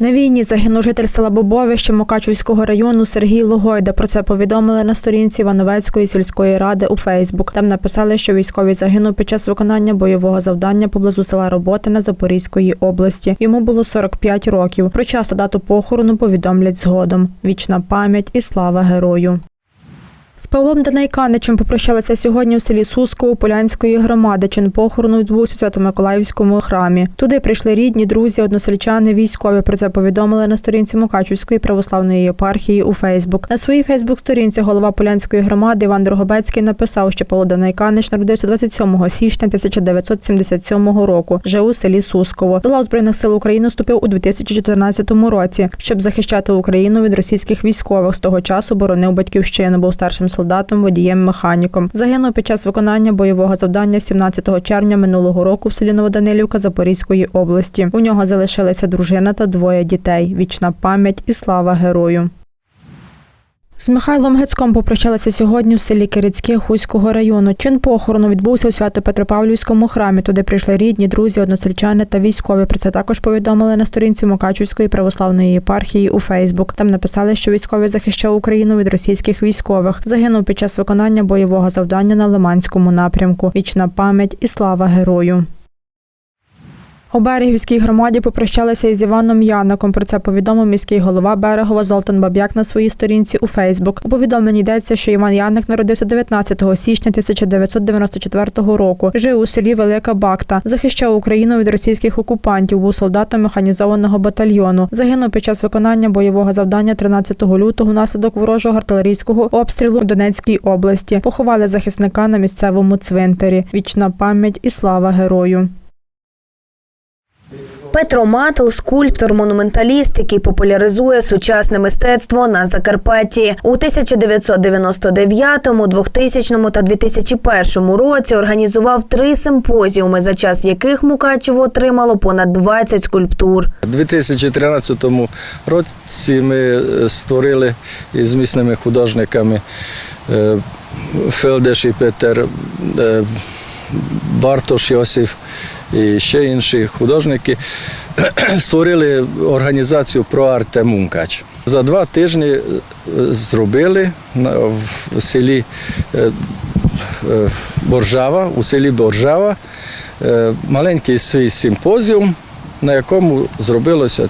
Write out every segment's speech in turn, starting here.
На війні загинув житель села Бобовище Мукачівського району Сергій Логойда. Про це повідомили на сторінці Івановецької сільської ради у Фейсбук. Там написали, що військовий загинув під час виконання бойового завдання поблизу села Роботине Запорізької області. Йому було 45 років. Про час та дату похорону повідомлять згодом. Вічна пам'ять і слава герою. З Павлом Данайканичем попрощалися сьогодні у селі Сусково Полянської громади. Чин похорону відбувся у Свято-Миколаївському храмі. Туди прийшли рідні, друзі, односельчани, військові. Про це повідомили на сторінці Мукачівської православної єпархії у Фейсбук. На своїй Фейсбук-сторінці голова Полянської громади Іван Дрогобецький написав, що Павло Данайканич народився 27 січня 1977 року. Жив у селі Сусково. До лав збройних сил України вступив у 2014 році, щоб захищати Україну від російських військових. З того часу боронив батьківщину, був старшим солдатом, водієм, механіком. Загинув під час виконання бойового завдання 17 червня минулого року в селі Новоданилівка Запорізької області. У нього залишилися дружина та двоє дітей. Вічна пам'ять і слава герою. З Михайлом Гецьком попрощалися сьогодні в селі Кирицьке Хуського району. Чин похорону відбувся у Свято-Петропавлівському храмі. Туди прийшли рідні, друзі, односельчани та військові. Про це також повідомили на сторінці Мукачівської православної єпархії у Фейсбук. Там написали, що військовий захищав Україну від російських військових. Загинув під час виконання бойового завдання на Лиманському напрямку. Вічна пам'ять і слава герою. У Берегівській громаді попрощалися із Іваном Яником. Про це повідомив міський голова Берегова Золтан Баб'як на своїй сторінці у Фейсбук. У повідомленні йдеться, що Іван Яник народився 19 січня 1994 року. Жив у селі Велика Бакта, захищав Україну від російських окупантів. Був солдатом механізованого батальйону. Загинув під час виконання бойового завдання 13 лютого внаслідок ворожого артилерійського обстрілу у Донецькій області. Поховали захисника на місцевому цвинтарі. Вічна пам'ять і слава герою. Петро Матл – скульптор, монументаліст, який популяризує сучасне мистецтво на Закарпатті. У 1999, 2000 та 2001 році організував три симпозіуми, за час яких Мукачево отримало понад 20 скульптур. У 2013 році ми е, створили із місними художниками е, Фелдеш і Петер, е, Бартош Йосиф і ще інші художники створили організацію «Проарте Мункач. За два тижні е, зробили в селі е, е, Боржава, у селі Боржава маленький свій симпозіум, на якому зробилося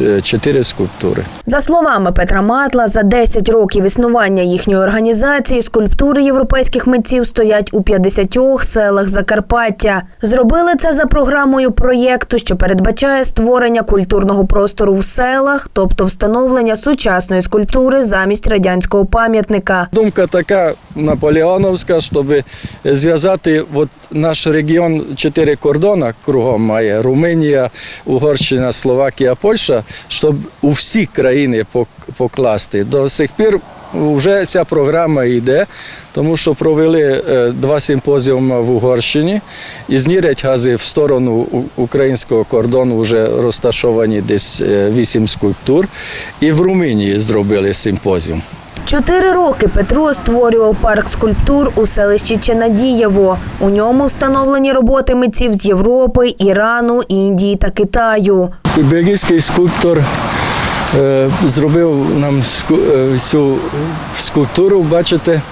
е, чотири скульптури. За словами Петра Матла, за 10 років існування їхньої організації скульптури європейських митців стоять у 50 селах Закарпаття. Зробили це за програмою проєкту, що передбачає створення культурного простору в селах, тобто встановлення сучасної скульптури замість радянського пам'ятника. Думка така наполеоновська, щоб зв'язати от наш регіон чотири кордони кругом має Румунія, Угорщина, Словакія, Польща, щоб у всі країни покласти. До сих пір вже ця програма йде, тому що провели е, два симпозіуми в Угорщині. Із Нірядгази в сторону українського кордону вже розташовані десь е, вісім скульптур. І в Румунії зробили симпозіум. Чотири роки Петро створював парк скульптур у селищі Ченадієво. У ньому встановлені роботи митців з Європи, Ірану, Індії та Китаю. І бельгійський скульптор е, зробив нам е, цю скульптуру, бачите,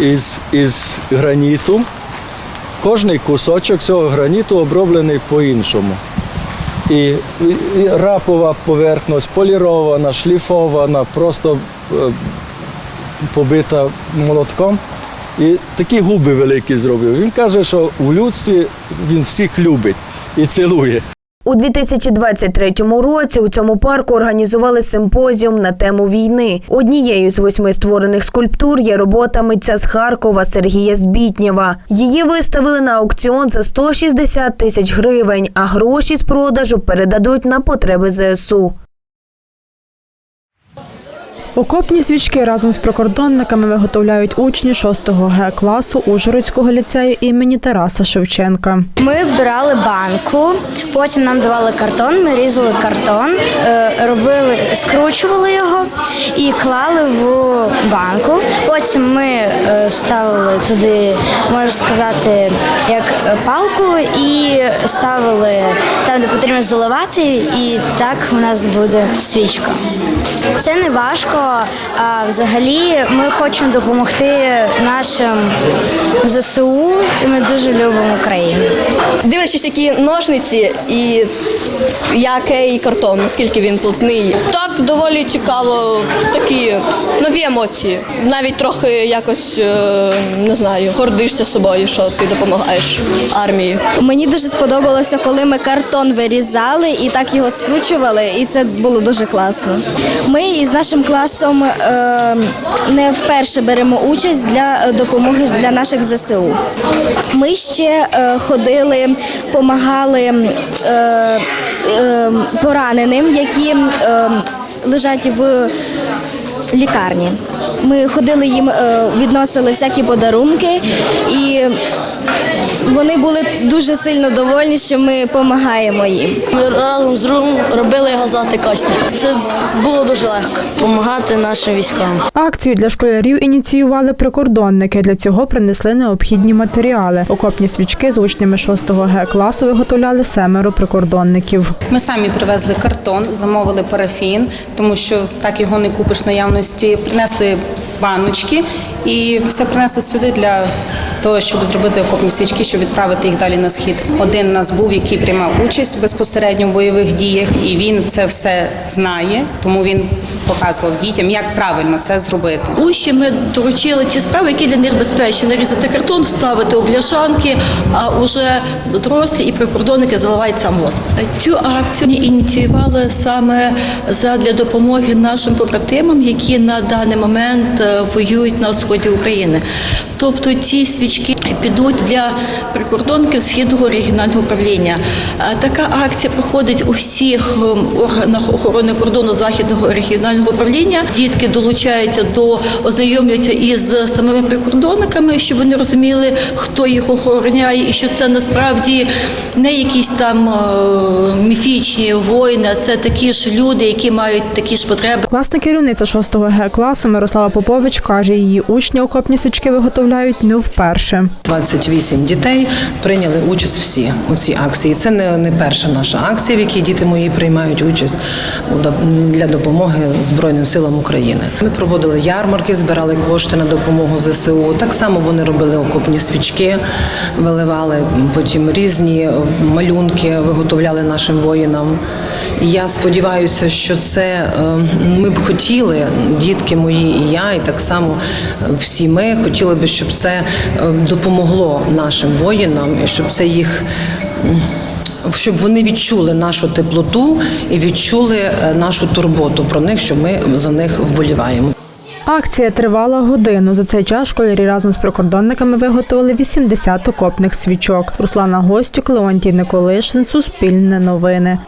із, із граніту. Кожний кусочок цього граніту оброблений по-іншому. І, рапова поверхність, полірована, шліфована, просто побита молотком. І такі губи великі зробив. Він каже, що в людстві він всіх любить і цілує. У 2023 році у цьому парку організували симпозіум на тему війни. Однією з восьми створених скульптур є робота митця з Харкова Сергія Збітнєва. Її виставили на аукціон за 160 тисяч гривень, а гроші з продажу передадуть на потреби ЗСУ. Окопні свічки разом з прикордонниками виготовляють учні 6 Г класу Ужгородського ліцею імені Тараса Шевченка. Ми брали банку, потім нам давали картон, ми різали картон, е, робили, скручували його і клали в банку. Потім ми е, ставили туди, можна сказати, як палку, і ставили там, де потрібно заливати, і так у нас буде свічка. Це не важко, а взагалі ми хочемо допомогти нашим ЗСУ, і ми дуже любимо Україну. Дивлячись, які ножниці і який картон, наскільки він плотний. Так, доволі цікаво, такі нові емоції. Навіть трохи якось е, не знаю, гордишся собою, що ти допомагаєш армії. Мені дуже сподобалося, коли ми картон вирізали і так його скручували, і це було дуже класно. Ми із нашим класом е, не вперше беремо участь для е, допомоги для наших ЗСУ. Ми ще е, ходили, допомагали е, е, пораненим, які е, лежать в лікарні. Ми ходили їм, е, відносили всякі подарунки, і вони були дуже сильно довольні, що ми допомагаємо їм. Ми разом з другом робили газати кості. Це було дуже легко допомагати нашим військовим. Акцію для школярів ініціювали прикордонники. Для цього принесли необхідні матеріали. Окопні свічки з учнями 6 Г класу виготовляли семеро прикордонників. Ми самі привезли картон, замовили парафін, тому що так його не купиш наявності. Принесли баночки і все принесли сюди для того, щоб зробити окопні свічки, щоб відправити їх далі на схід. Один у нас був, який приймав участь безпосередньо в бойових діях, і він це все знає, тому він показував дітям, як правильно це зробити. Учні ми доручили ті справи, які для них безпечні. Нарізати картон, вставити у бляшанки, а уже дорослі і прикордонники заливають сам воск. Цю акцію ініціювали саме для допомоги нашим побратимам, які на даний момент е, воюють на сході України. Тобто ці свічки підуть для прикордонників східного регіонального управління. Е, Така акція проходить у всіх ем, органах охорони кордону західного регіонального управління. Дітки долучаються до ознайомлюються із самими прикордонниками, щоб вони розуміли, хто їх охороняє, і що це насправді не якісь там е, міфічні воїни, а це такі ж люди, які мають такі ж потреби. Класна керівниця 6 Г класу Мирослава Попович каже, її учні окопні свічки виготовляють не вперше. 28 дітей прийняли участь всі у цій акції. Це не, не перша наша акція, в якій діти мої приймають участь для допомоги Збройним силам України. Ми проводили ярмарки, збирали кошти на допомогу ЗСУ. Так само вони робили окопні свічки, виливали потім різні е, малюнки, виготовляли нашим воїнам. Я сподіваюся, що це е, ми б хотіли, дітки мої і я, і так само всі ми хотіли би, щоб це е, допомогло нашим воїнам, і щоб це їх. Щоб вони відчули нашу теплоту і відчули е, нашу турботу про них, що ми за них вболіваємо. Акція тривала годину. За цей час школярі разом з прикордонниками виготовили 80 окопних свічок. Руслана Гостюк, Леонтій Николишин, Суспільне новини.